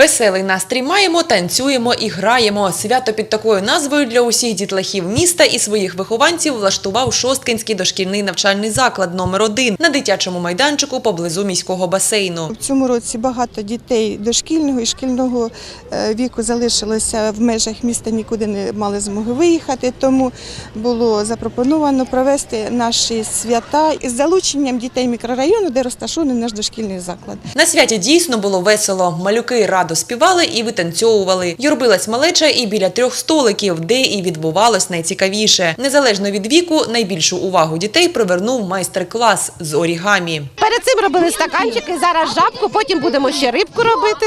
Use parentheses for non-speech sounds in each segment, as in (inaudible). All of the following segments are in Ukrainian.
Веселий настрій маємо, танцюємо і граємо. Свято під такою назвою для усіх дітлахів міста і своїх вихованців влаштував Шосткинський дошкільний навчальний заклад номер 1 на дитячому майданчику поблизу міського басейну. В цьому році багато дітей дошкільного і шкільного е, віку залишилося в межах міста, нікуди не мали змоги виїхати. Тому було запропоновано провести наші свята із залученням дітей мікрорайону, де розташований наш дошкільний заклад. На святі дійсно було весело. Малюки радо співали і витанцьовували. Юрбилась малеча і біля трьох столиків, де і відбувалось найцікавіше. Незалежно від віку, найбільшу увагу дітей привернув майстер-клас з орігамі. Перед цим робили стаканчики, зараз жабку, потім будемо ще рибку робити.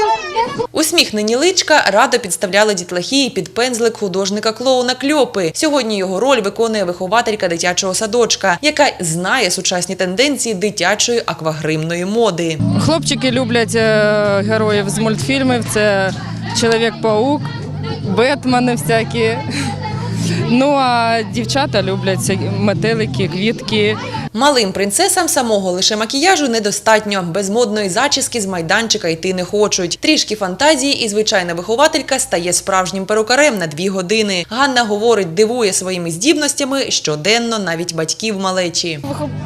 Усміхнені личка радо підставляли дітлахи під пензлик художника клоуна Кльопи. Сьогодні його роль виконує вихователька дитячого садочка, яка знає сучасні тенденції дитячої аквагримної моди. Хлопчики люблять е, героїв з мультфільмів. Це Чоловік-паук, Бетмени всякі. Ну а дівчата люблять метелики, квітки. Малим принцесам самого лише макіяжу недостатньо. Без модної зачіски з майданчика йти не хочуть. Трішки фантазії і звичайна вихователька стає справжнім перукарем на дві години. Ганна говорить, дивує своїми здібностями щоденно навіть батьків малечі.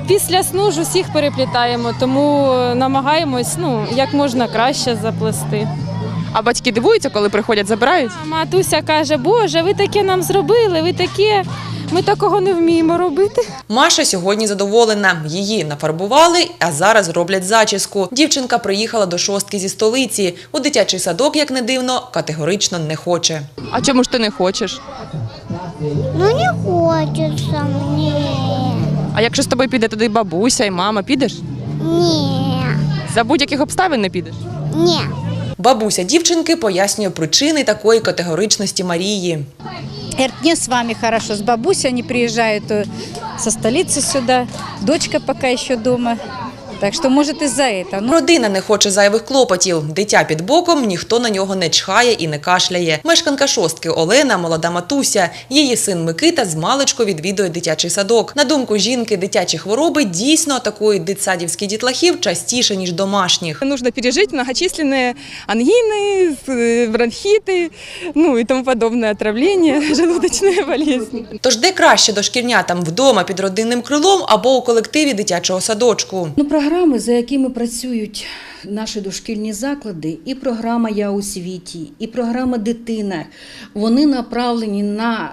Після сну ж усіх переплітаємо, тому намагаємось ну, як можна краще заплести. А батьки дивуються, коли приходять, забирають. Матуся каже, Боже, ви таке нам зробили, ви таке, ми такого не вміємо робити. Маша сьогодні задоволена. Її нафарбували, а зараз роблять зачіску. Дівчинка приїхала до шостки зі столиці. У дитячий садок, як не дивно, категорично не хоче. А чому ж ти не хочеш? Ну не хочется мне. А якщо з тобою піде туди бабуся і мама, підеш? Не, За будь-яких обставин не підеш? не. Бабуся дівчинки пояснює причини такої категоричності Марії. Мне с вами хорошо, с бабусей они приезжают э, со столицы сюда, дочка пока еще дома. Так что, может, из-за этого. Ну, Родина не хоче зайвих клопотів. Дитя під боком, ніхто на нього не чхає і не кашляє. Мешканка шостки Олена, молода матуся. Її син Микита з маличку відвідує дитячий садок. На думку жінки, дитячі хвороби дійсно атакують дитсадівських дітлахів частіше ніж домашніх. Нужно пережить многочисленные ангины, э, бронхиты, ну и тому подобное отравление, (laughs) желудочная болезнь. Тож де краще дошкільнятам вдома під родинним крилом або у колективі дитячого садочку. Ну, програми, за якими працюють наші дошкільні заклади, і програма Я у світі, і програма Дитина, вони направлені на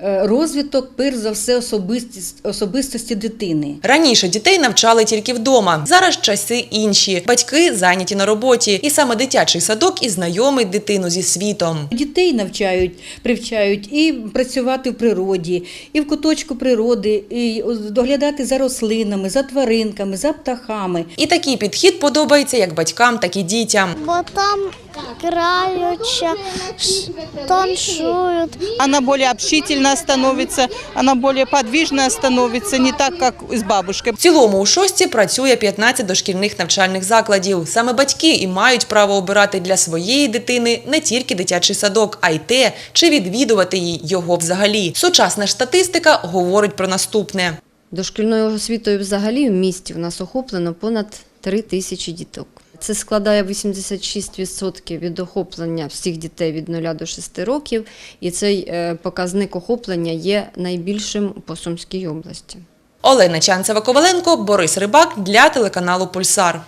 е, розвиток, перш за все, особистість, особистості дитини. Раніше дітей навчали тільки вдома. Зараз часи інші. Батьки зайняті на роботі, і саме дитячий садок і знайомить дитину зі світом. Дітей навчають, привчають і працювати в природі, і в куточку природи, і доглядати за рослинами, за тваринками, за птахами. І такий підхід подобається як батькам, так і дітям. Бо там граються, ш- танцуют. она более общительная становится, она более подвижная становится, не так, как с бабушкой. В цілому у шостці працює 15 дошкільних навчальних закладів. Саме батьки і мають право обирати для своєї дитини не тільки дитячий садок, а й те, чи відвідувати їй його взагалі. Сучасна ж статистика говорить про наступне. Дошкільною освітою взагалі в місті у нас охоплено понад 3 тисячі діток. Це складає 86% від охоплення всіх дітей від 0 до 6 років, і цей е, показник охоплення є найбільшим по Сумській області. Олена Чанцева-Коваленко, Борис Рибак для телеканалу Пульсар.